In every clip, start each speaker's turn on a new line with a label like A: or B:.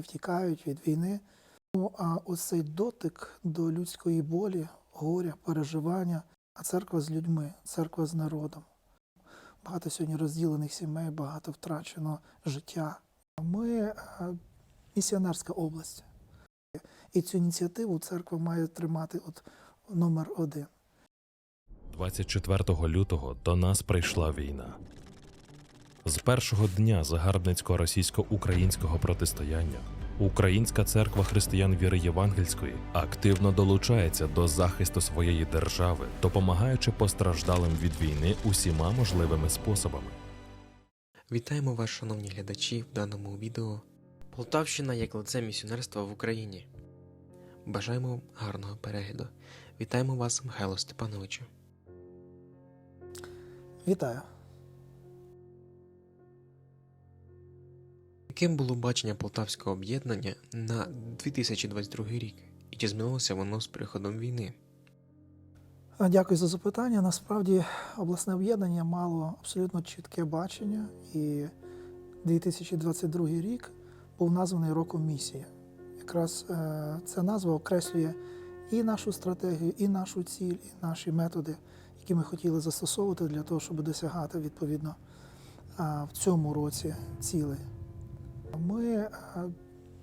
A: які втікають від війни. Ну, а оцей дотик до людської болі, горя, переживання, а церква з людьми, церква з народом. Багато сьогодні розділених сімей, багато втрачено життя. Ми е, місіонерська область. І цю ініціативу церква має тримати от номер один.
B: 24 лютого до нас прийшла війна. З першого дня загарбницького російсько-українського протистояння Українська церква християн віри Євангельської активно долучається до захисту своєї держави, допомагаючи постраждалим від війни усіма можливими способами.
C: Вітаємо вас, шановні глядачі, в даному відео. Полтавщина як лице місіонерства в Україні. Бажаємо гарного перегляду. Вітаємо вас, Михайло Степановичу.
A: Вітаю!
C: Яким було бачення полтавського об'єднання на 2022 рік? І чи змінилося воно з приходом війни?
A: Дякую за запитання. Насправді обласне об'єднання мало абсолютно чітке бачення, і 2022 рік був названий роком місії. Якраз е, ця назва окреслює і нашу стратегію, і нашу ціль, і наші методи, які ми хотіли застосовувати для того, щоб досягати відповідно в цьому році цілей. Ми е,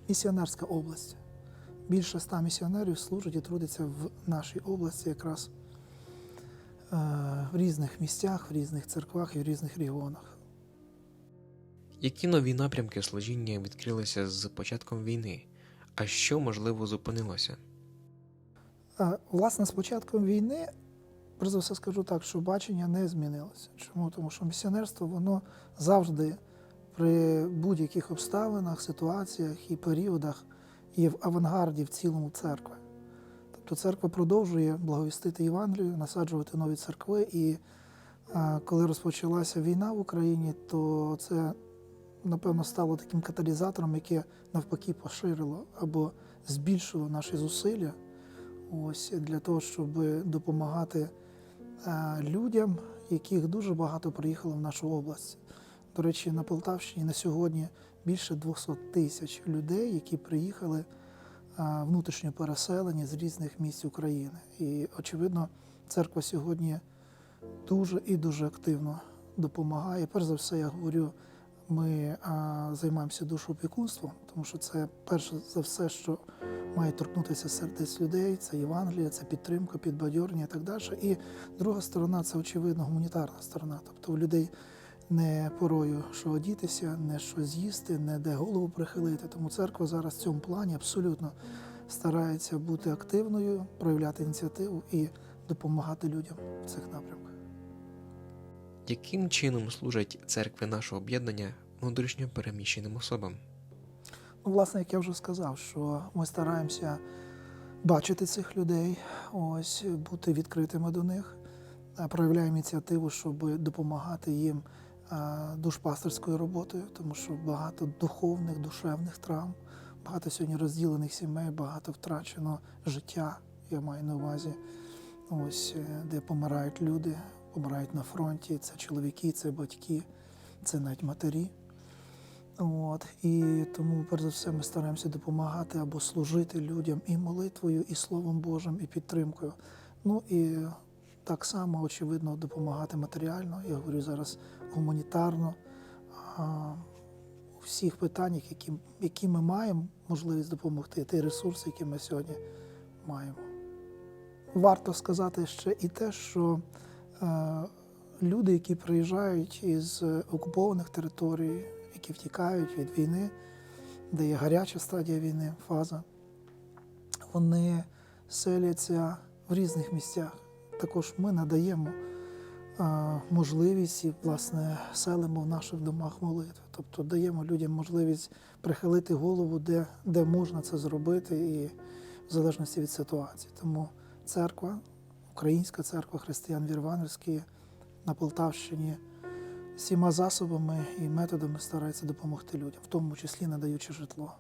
A: місіонерська область. Більше ста місіонерів служать і трудяться в нашій області якраз е, в різних місцях, в різних церквах і в різних регіонах.
C: Які нові напрямки служіння відкрилися з початком війни? А що можливо зупинилося?
A: Е, Власне, з початком війни, перш за все скажу так, що бачення не змінилося. Чому? Тому що місіонерство воно завжди при будь-яких обставинах, ситуаціях і періодах є в авангарді в цілому церкви. Тобто церква продовжує благовістити Євангелію, насаджувати нові церкви. І е, коли розпочалася війна в Україні, то це, напевно, стало таким каталізатором, яке навпаки поширило або збільшило наші зусилля ось для того, щоб допомагати е, людям, яких дуже багато приїхало в нашу область. До речі, на Полтавщині на сьогодні більше 200 тисяч людей, які приїхали внутрішньо переселені з різних місць України. І, очевидно, церква сьогодні дуже і дуже активно допомагає. Перш за все, я говорю, ми займаємося душоопікунством, тому що це перше за все, що має торкнутися сердець людей, це Євангелія, це підтримка, підбадьорення і так далі. І друга сторона це очевидно гуманітарна сторона. Тобто у людей не порою що одітися, не що з'їсти, не де голову прихилити. Тому церква зараз в цьому плані абсолютно старається бути активною, проявляти ініціативу і допомагати людям в цих напрямках.
C: Яким чином служать церкви нашого об'єднання внутрішньо переміщеним особам?
A: Ну, власне, як я вже сказав, що ми стараємося бачити цих людей, ось бути відкритими до них, проявляємо ініціативу, щоб допомагати їм душпастерською роботою, тому що багато духовних, душевних травм, багато сьогодні розділених сімей, багато втрачено життя. Я маю на увазі, ось е, де помирають люди, помирають на фронті. Це чоловіки, це батьки, це навіть матері. От, і тому, перш за все, ми стараємося допомагати або служити людям і молитвою, і Словом Божим, і підтримкою. Ну і так само, очевидно, допомагати матеріально, я говорю зараз гуманітарно, у всіх питаннях, які, які ми маємо можливість допомогти, ті ресурси, які ми сьогодні маємо. Варто сказати ще і те, що е, люди, які приїжджають із окупованих територій, які втікають від війни, де є гаряча стадія війни, фаза, вони селяться в різних місцях. Також ми надаємо можливість і, власне, селимо в наших домах молитви. Тобто даємо людям можливість прихилити голову, де, де можна це зробити, і в залежності від ситуації. Тому церква, Українська церква християн Вірванівські на Полтавщині всіма засобами і методами старається допомогти людям, в тому числі надаючи житло,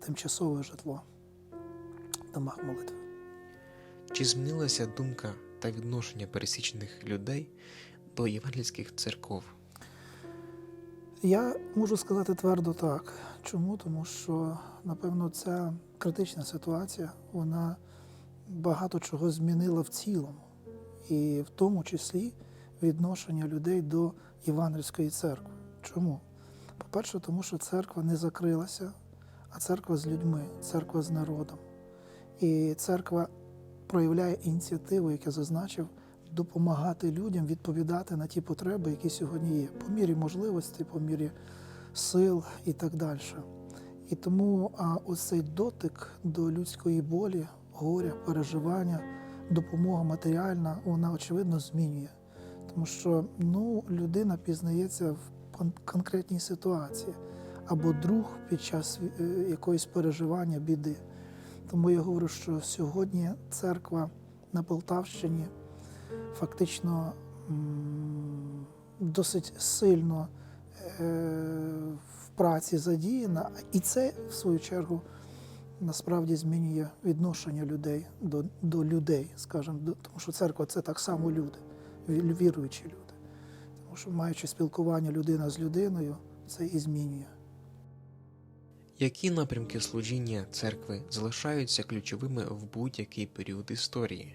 A: тимчасове житло в домах молитви.
C: Чи змінилася думка та відношення пересічних людей до євангельських церков?
A: Я можу сказати твердо так. Чому? Тому що, напевно, ця критична ситуація, вона багато чого змінила в цілому, і в тому числі відношення людей до Євангельської церкви. Чому? По-перше, тому що церква не закрилася, а церква з людьми, церква з народом. І церква проявляє ініціативу, як я зазначив, допомагати людям відповідати на ті потреби, які сьогодні є, по мірі можливостей, по мірі сил і так далі. І тому а, ось цей дотик до людської болі, горя, переживання, допомога матеріальна, вона очевидно змінює. Тому що ну, людина пізнається в конкретній ситуації або друг під час е, якоїсь переживання, біди. Тому я говорю, що сьогодні церква на Полтавщині фактично досить сильно е, в праці задіяна, і це, в свою чергу, насправді змінює відношення людей до, до людей, скажімо, тому що церква це так само люди, віруючі люди. Тому що маючи спілкування людина з людиною, це і змінює.
C: Які напрямки служіння церкви залишаються ключовими в будь-який період історії?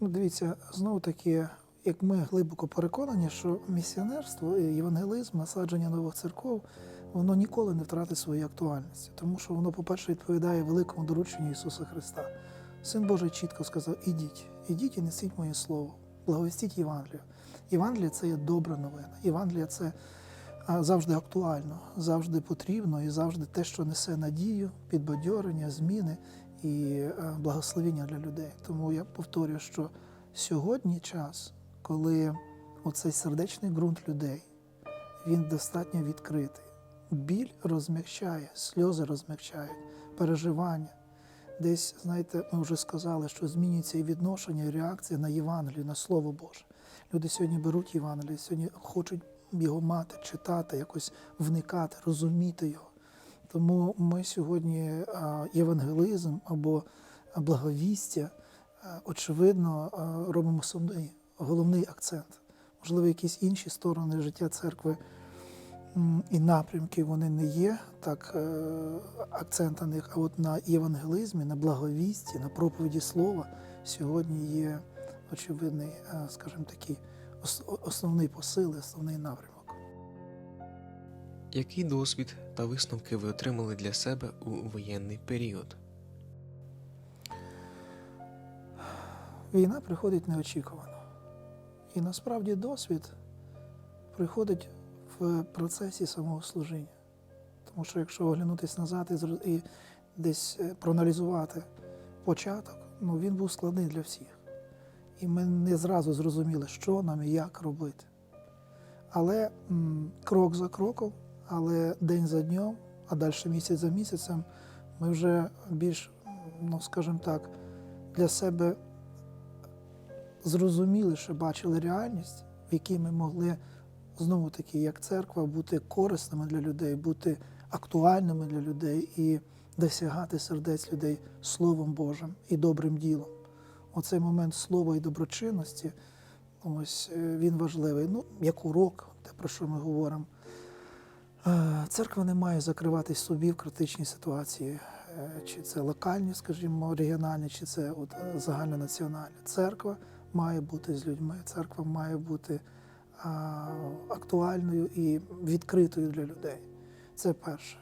A: Ну, дивіться, знову таки, як ми глибоко переконані, що місіонерство, і євангелизм, насадження нових церков, воно ніколи не втратить своєї актуальності, тому що воно, по-перше, відповідає великому дорученню Ісуса Христа. Син Божий чітко сказав: ідіть, ідіть і несіть моє слово, благовістіть Євангелію. Євангелія це є добра новина. Євангелія це завжди актуально, завжди потрібно і завжди те, що несе надію, підбадьорення, зміни і е, благословення для людей. Тому я повторюю, що сьогодні час, коли оцей сердечний ґрунт людей, він достатньо відкритий. Біль розмягчає, сльози розмягчають, переживання. Десь, знаєте, ми вже сказали, що змінюється і відношення, і реакція на Євангелію, на Слово Боже. Люди сьогодні беруть Євангеліє, сьогодні хочуть його мати, читати, якось вникати, розуміти його. Тому ми сьогодні а, євангелизм або благовістя, очевидно, робимо основний, головний акцент. Можливо, якісь інші сторони життя церкви і напрямки вони не є так е, акцент на них, а от на євангелизмі, на благовісті, на проповіді слова сьогодні є очевидний, е, скажімо такий, основний посил, основний напрямок.
C: Який досвід та висновки ви отримали для себе у воєнний період?
A: Війна приходить неочікувано. І насправді досвід приходить в процесі самого служіння. Тому що якщо оглянутися назад і, десь е, проаналізувати початок, ну він був складний для всіх. І ми не зразу зрозуміли, що нам і як робити. Але м, крок за кроком, але день за днем, а далі місяць за місяцем, ми вже більш, ну скажімо так, для себе зрозуміли, що бачили реальність, в якій ми могли знову таки, як церква, бути корисними для людей, бути актуальними для людей і досягати сердець людей Словом Божим і добрим ділом. Оцей момент слова і доброчинності, ось е, він важливий. Ну, як урок, те, про що ми говоримо. Е, Церква не має закриватись собі в критичній ситуації, Е, чи це локальні, скажімо, регіональні, чи це от загальнонаціональні. Церква має бути з людьми, церква має бути актуальною і відкритою для людей. Це перше.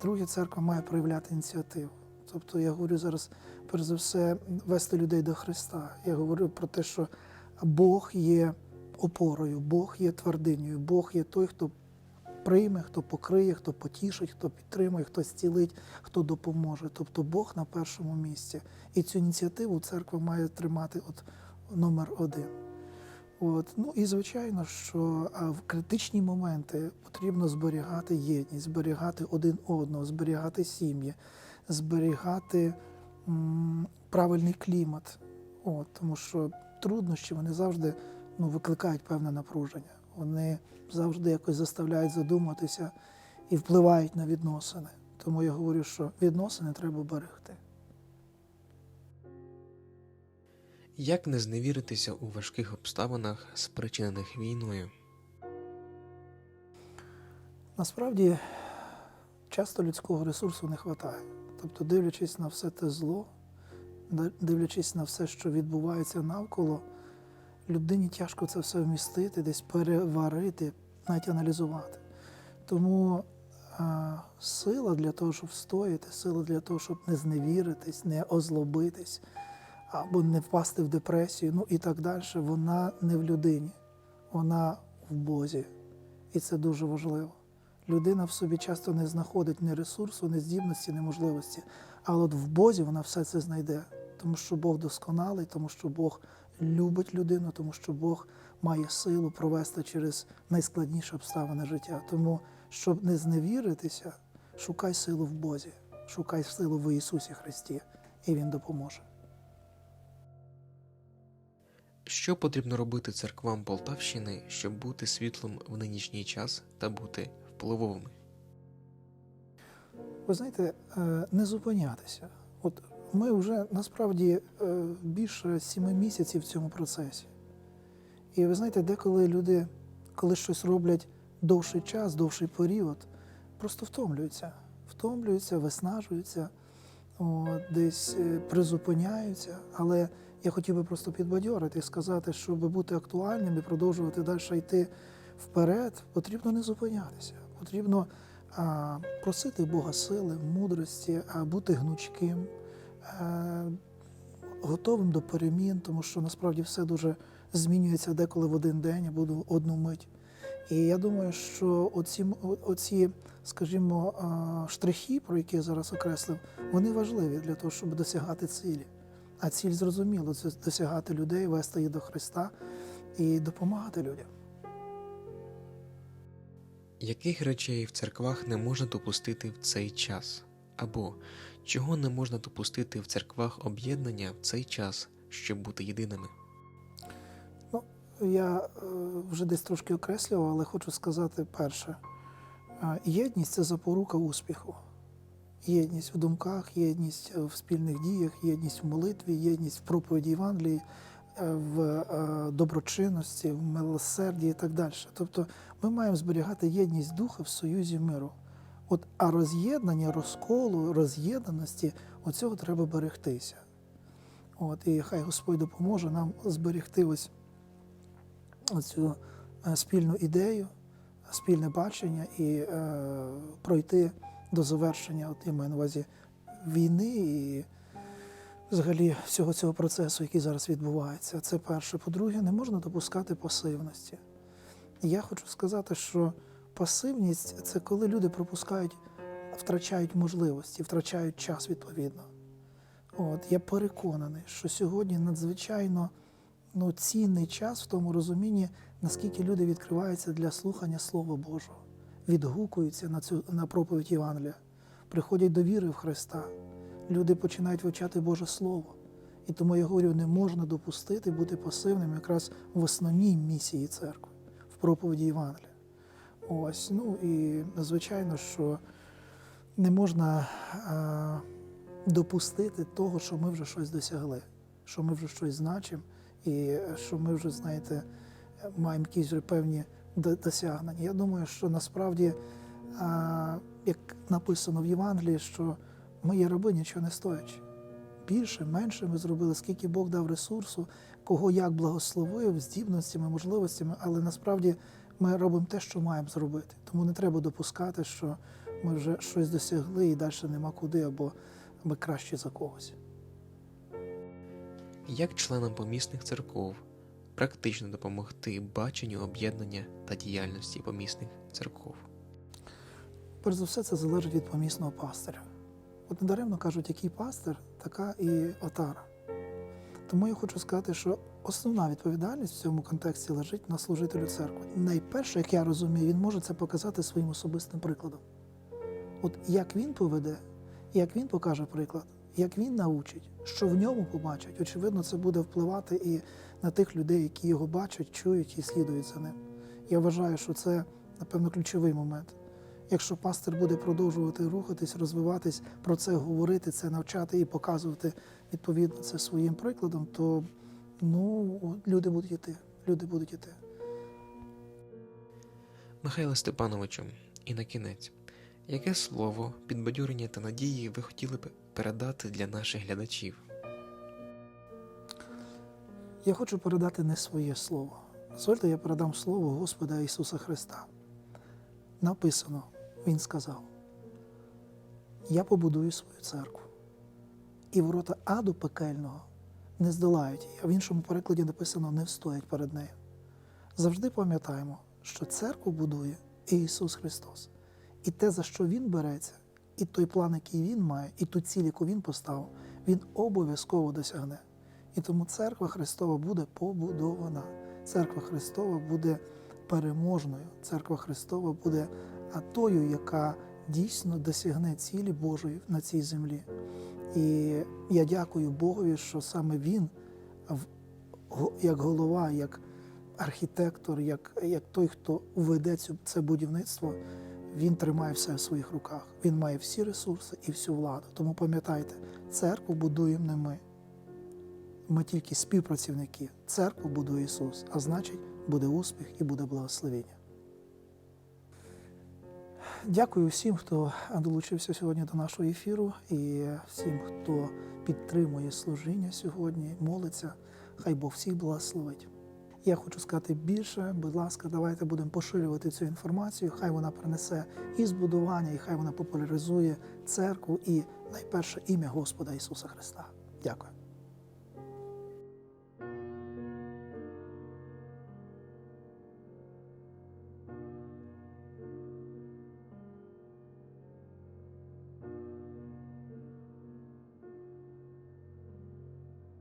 A: Друге, церква має проявляти ініціативу. Тобто я говорю зараз, перш за все, вести людей до Христа. Я говорю про те, що Бог є опорою, Бог є твердинею, Бог є той, хто прийме, хто покриє, хто потішить, хто підтримує, хто зцілить, хто допоможе. Тобто Бог на першому місці. І цю ініціативу церква має тримати от номер один. От. Ну і звичайно, що в критичні моменти потрібно зберігати єдність, зберігати один одного, зберігати сім'ї, зберігати правильний клімат. От, тому що труднощі вони завжди ну, викликають певне напруження. Вони завжди якось заставляють задуматися і впливають на відносини. Тому я говорю, що відносини треба берегти.
C: Як не зневіритися у важких обставинах, спричинених війною?
A: Насправді часто людського ресурсу не вистачає. Тобто, дивлячись на все те зло, дивлячись на все, що відбувається навколо, людині тяжко це все вмістити, десь переварити, навіть аналізувати. Тому а, сила для того, щоб встояти, сила для того, щоб не зневіритись, не озлобитись або не впасти в депресію, ну і так далі, вона не в людині, вона в Бозі. І це дуже важливо. Людина в собі часто не знаходить ні ресурсу, ні здібності, ні можливості. Але от в Бозі вона все це знайде, тому що Бог досконалий, тому що Бог любить людину, тому що Бог має силу провести через найскладніші обставини життя. Тому, щоб не зневіритися, шукай силу в Бозі, шукай силу в Ісусі Христі, і Він допоможе.
C: Що потрібно робити церквам Полтавщини, щоб бути світлом в нинішній час та бути впливовими?
A: Ви знаєте, е, не зупинятися. От ми вже насправді е, більше сіми місяців в цьому процесі. І ви знаєте, деколи люди, коли щось роблять довший час, довший період, просто втомлюються. Втомлюються, виснажуються, от, десь е, призупиняються. Але я хотів би просто підбадьорити і сказати, щоб бути актуальним і продовжувати далі йти вперед, потрібно не зупинятися. Потрібно а, просити Бога сили, мудрості, а бути гнучким, а, готовим до перемін, тому що насправді все дуже змінюється деколи в один день або в одну мить. І я думаю, що оці, оці скажімо, штрихи, про які я зараз окреслив, вони важливі для того, щоб досягати цілі. А ціль зрозуміло це досягати людей, вести їх до Христа і допомагати людям.
C: Яких речей в церквах не можна допустити в цей час? Або чого не можна допустити в церквах об'єднання в цей час, щоб бути єдиними?
A: Ну, Я е, вже десь трошки окреслював, але хочу сказати перше: Е, єдність це запорука успіху. Єдність в думках, єдність в спільних діях, єдність в молитві, єдність в проповіді Євангелії, е, в е, доброчинності, в милосерді і так далі. Тобто ми маємо зберігати єдність духа в союзі миру. От, а роз'єднання, розколу, роз'єднаності, оцього треба берегтися. От, і хай Господь допоможе нам зберегти ось цю е, спільну ідею, спільне бачення і е, пройти до завершення, от я маю на увазі війни і взагалі всього цього процесу, який зараз відбувається. Це перше. По-друге, не можна допускати пасивності. Я хочу сказати, що пасивність це коли люди пропускають, втрачають можливості, втрачають час відповідно. От, я переконаний, що сьогодні надзвичайно ну, цінний час в тому розумінні, наскільки люди відкриваються для слухання Слова Божого, відгукуються на цю на проповідь Євангелія, приходять до віри в Христа. Люди починають вивчати Боже Слово. І тому я говорю, не можна допустити бути пасивним якраз в основній місії церкви, в проповіді Євангелія. Ось, ну і звичайно, що не можна а, допустити того, що ми вже щось досягли, що ми вже щось значимо, і що ми вже, знаєте, маємо якісь вже певні досягнення. Я думаю, що насправді, а, як написано в Євангелії, що мої раби нічого не стоячи. Більше, менше ми зробили, скільки Бог дав ресурсу, кого як благословив, здібностями, можливостями, але насправді ми робимо те, що маємо зробити. Тому не треба допускати, що ми вже щось досягли і далі нема куди, або ми краще за когось.
C: Як членам помісних церков практично допомогти баченню об'єднання та діяльності помісних церков?
A: Перш за все, це залежить від помісного пастиря. От недаремно кажуть, який пастир, така і отара. Тому я хочу сказати, що основна відповідальність в цьому контексті лежить на служителю церкви. Найперше, як я розумію, він може це показати своїм особистим прикладом. От як він поведе, як він покаже приклад, як він научить, що в ньому побачать, очевидно, це буде впливати і на тих людей, які його бачать, чують і слідують за ним. Я вважаю, що це, напевно, ключовий момент. Якщо пастир буде продовжувати рухатись, розвиватись, про це говорити, це навчати і показувати відповідно це своїм прикладом, то ну, люди будуть йти. Люди будуть йти.
C: Михайло Степановичу, І на кінець, яке слово, підбадьорення та надії ви хотіли б передати для наших глядачів?
A: Я хочу передати не своє слово. Дозвольте, я передам слово Господа Ісуса Христа. Написано, Він сказав: Я побудую свою церкву, і ворота аду пекельного не здолають її, а в іншому перекладі написано не встоять перед нею. Завжди пам'ятаємо, що церкву будує Ісус Христос. І те, за що Він береться, і той план, який Він має, і ту ціль, яку Він поставив, Він обов'язково досягне. І тому церква Христова буде побудована. Церква Христова буде переможною. Церква Христова буде а, тою, яка дійсно досягне цілі Божої на цій землі. І я дякую Богові, що саме Він, як голова, як архітектор, як, як той, хто веде це будівництво, він тримає все в своїх руках. Він має всі ресурси і всю владу. Тому пам'ятайте, церкву будуємо не ми. Ми тільки співпрацівники. Церкву будує Ісус, а значить, буде успіх і буде благословення. Дякую всім, хто долучився сьогодні до нашого ефіру, і всім, хто підтримує служіння сьогодні, молиться. Хай Бог всіх благословить. Я хочу сказати більше, будь ласка, давайте будемо поширювати цю інформацію. Хай вона принесе і збудування, і хай вона популяризує церкву і найперше ім'я Господа Ісуса Христа. Дякую.